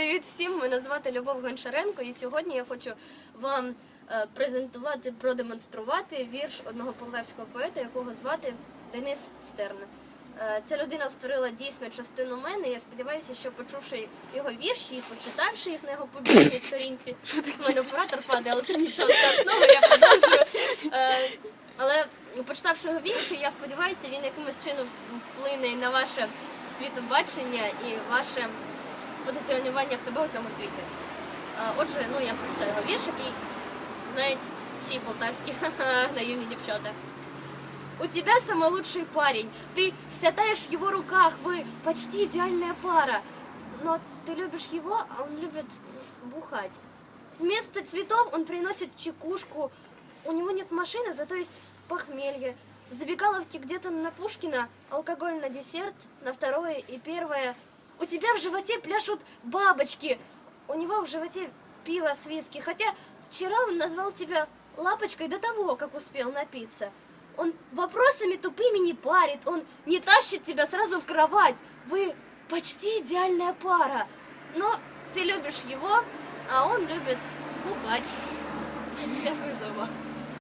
Привіт всім! Мене звати Любов Гончаренко, і сьогодні я хочу вам е, презентувати, продемонструвати вірш одного полтавського поета, якого звати Денис Стерн. Е, Ця людина створила дійсно частину мене. Я сподіваюся, що почувши його вірші і почитавши їх на його публічній сторінці, в мене оператор падає, але це нічого страшного, я продовжую. Е, Але почитавши його вірші, я сподіваюся, він якимось чином вплине і на ваше світобачення і ваше позиціонування себе у цьому світі. А, Отже, ну я прочитаю його вірш, який знають всі полтавські наивные девчата. У тебя самый лучший парень. Ты вся таешь в его руках. Вы почти идеальная пара. Но ты любишь его, а он любит бухать. Вместо цветов он приносит чекушку. У него нет машины, зато есть похмелье. В забегаловке где-то на Пушкина алкоголь на десерт, на второе и первое. у тебя в животе пляшут бабочки. У него в животе пиво с виски. Хотя вчера он назвал тебя лапочкой до того, как успел напиться. Он вопросами тупыми не парит, он не тащит тебя сразу в кровать. Вы почти идеальная пара. Но ты любишь его, а он любит бухать. За увагу.